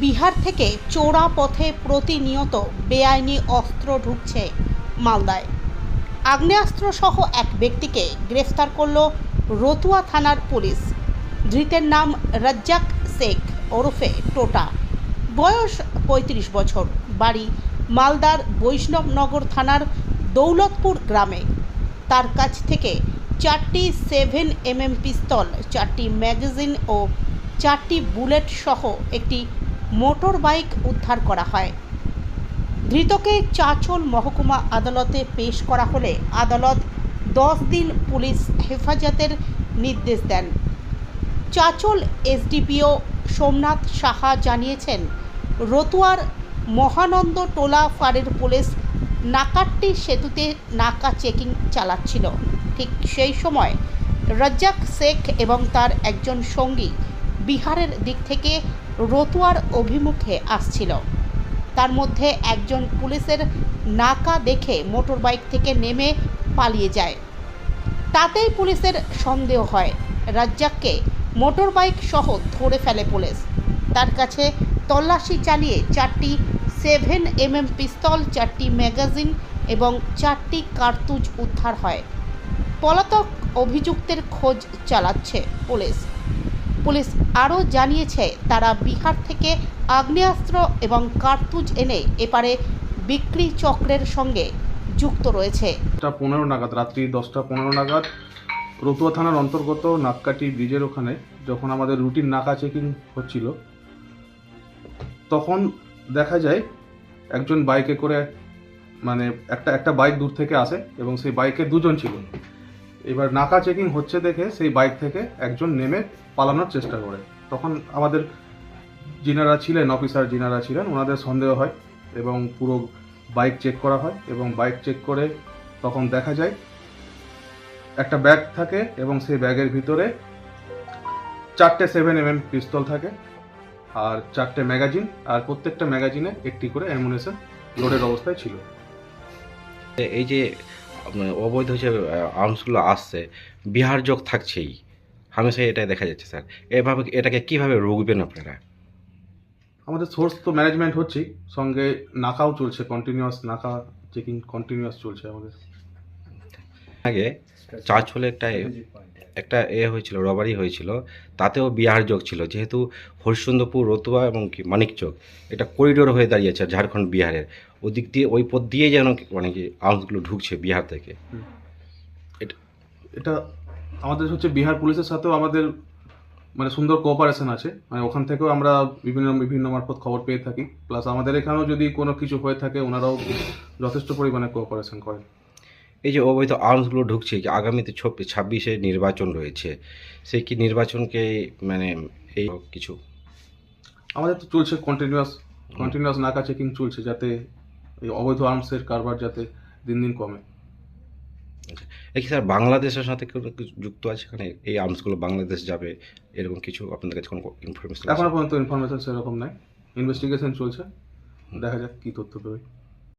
বিহার থেকে চোরা পথে প্রতিনিয়ত বেআইনি অস্ত্র ঢুকছে মালদায়। আগ্নেয়াস্ত্র সহ এক ব্যক্তিকে গ্রেফতার করল রতুয়া থানার পুলিশ। ধৃতের নাম রাজ্জাক শেখ ওরফে টোটা। বয়স পঁয়ত্রিশ বছর। বাড়ি মালদার বৈষ্ণবনগর থানার দৌলতপুর গ্রামে। তার কাছ থেকে চারটি সেভেন এমএম পিস্তল, চারটি ম্যাগাজিন ও চারটি বুলেট সহ একটি মোটর বাইক উদ্ধার করা হয়। ধৃতকে চাচল মহকুমা আদালতে পেশ করা হলে আদালত দশ দিন পুলিশ হেফাজতের নির্দেশ দেন। চাচল এসডিপিও সোমনাথ সাহা জানিয়েছেন, রতুয়ার মহানন্দ টোলা ফাঁড়ির পুলিশ নাকাট্টি সেতুতে নাকা চেকিং চালাচ্ছিল। ঠিক সেই সময় রাজ্জাক শেখ এবং তার একজন সঙ্গী বিহারের দিক থেকে রতুয়ার অভিমুখে আসছিল। তার মধ্যে একজন পুলিশের নাকা দেখে মোটরবাইক থেকে নেমে পালিয়ে যায়। তাতেই পুলিশের সন্দেহ হয়, রাজ্জাককে মোটরবাইক সহ ধরে ফেলে পুলিশ। তার কাছে তল্লাশি চালিয়ে চারটি সেভেন এমএম পিস্তল, চারটি ম্যাগাজিন এবং চারটি কার্তুজ উদ্ধার হয়। পলাতক অভিযুক্তের খোঁজ চালাচ্ছে পুলিশ। পুলিশ আরও জানিয়েছে, তারা বিহার থেকে আগ্নেয়াস্ত্র এবং কার্তুজ এনে এপারে বিক্রি চক্রের সঙ্গে যুক্ত রয়েছে। পনেরো নাগাদ, রাত্রি দশটা পনেরো নাগাদ, রতুয়া থানার অন্তর্গত নাককাটি ব্রিজের ওখানে যখন আমাদের রুটিন নাকা চেকিং হচ্ছিল, তখন দেখা যায় একজন বাইকে করে মানে একটা একটা বাইক দূর থেকে আসে এবং সেই বাইকে দুজন ছিল। এবার নাকা চেকিং হচ্ছে দেখে সেই বাইক থেকে একজন নেমে পালানোর চেষ্টা করে। তখন আমাদের যিনারা ছিলেন, অফিসার যিনারা ছিলেন, ওনাদের সন্দেহ হয় এবং পুরো বাইক চেক করা হয় এবং বাইক চেক করে তখন দেখা যায় একটা ব্যাগ থাকে এবং সেই ব্যাগের ভিতরে চারটে সেভেন এম পিস্তল থাকে আর চারটে ম্যাগাজিন আর প্রত্যেকটা ম্যাগাজিনে একটি করে অ্যামুনেশন লোডের অবস্থায় ছিল। এই যে অবৈধ যে আর্মসগুলো আসছে, বিহার যোগ থাকছেই। হামেশাই এটাই দেখা যাচ্ছে, স্যার। এভাবে এটাকে কীভাবে রুখবেন আপনারা? আমাদের সোর্স তো ম্যানেজমেন্ট হচ্ছেই। সঙ্গে নাকাও চলছে কন্টিনিউয়াস নাকা চেকিং কন্টিনিউয়াস চলছে আমাদের। আগে চার্জ হলে একটা একটা এ হয়েছিল রবারি হয়েছিল তাতেও বিহার যোগ ছিল যেহেতু হরিশ্চন্দ্রপুর রতুয়া এবং কি মানিকচক এটা করিডোর হয়ে দাঁড়িয়েছে ঝাড়খণ্ড বিহারের। ওদিক দিয়ে ওই পথ দিয়ে যেন মানে কি আর্মসগুলো ঢুকছে বিহার থেকে। এটা আমাদের হচ্ছে বিহার পুলিশের সাথেও আমাদের মানে সুন্দর কোঅপারেশন আছে। মানে ওখান থেকেও আমরা বিভিন্ন বিভিন্ন মারফত খবর পেয়ে থাকি। প্লাস আমাদের এখানেও যদি কোনো কিছু হয়ে থাকে ওনারাও যথেষ্ট পরিমাণে কোঅপারেশন করেন। এই যে অবৈধ আর্মসগুলো ঢুকছে যে আগামীতে ছব্বিশ ছাব্বিশে নির্বাচন রয়েছে সেই কি নির্বাচনকে মানে এই কিছু? আমাদের তো চলছে কন্টিনিউয়াস কন্টিনিউয়াস নাকা চেকিং চলছে যাতে এই অবৈধ আর্মসের কারবার যাতে দিন দিন কমে। এই কি স্যার বাংলাদেশের সাথে কিছু যুক্ত আছে? এখানে এই আর্মসগুলো বাংলাদেশ যাবে এরকম কিছু আপনাদের কাছে কোনো ইনফরমেশন এখনও পর্যন্ত ইনফরমেশন সেরকম নাই। ইনভেস্টিগেশন চলছে দেখা যাক কি তথ্য পেবে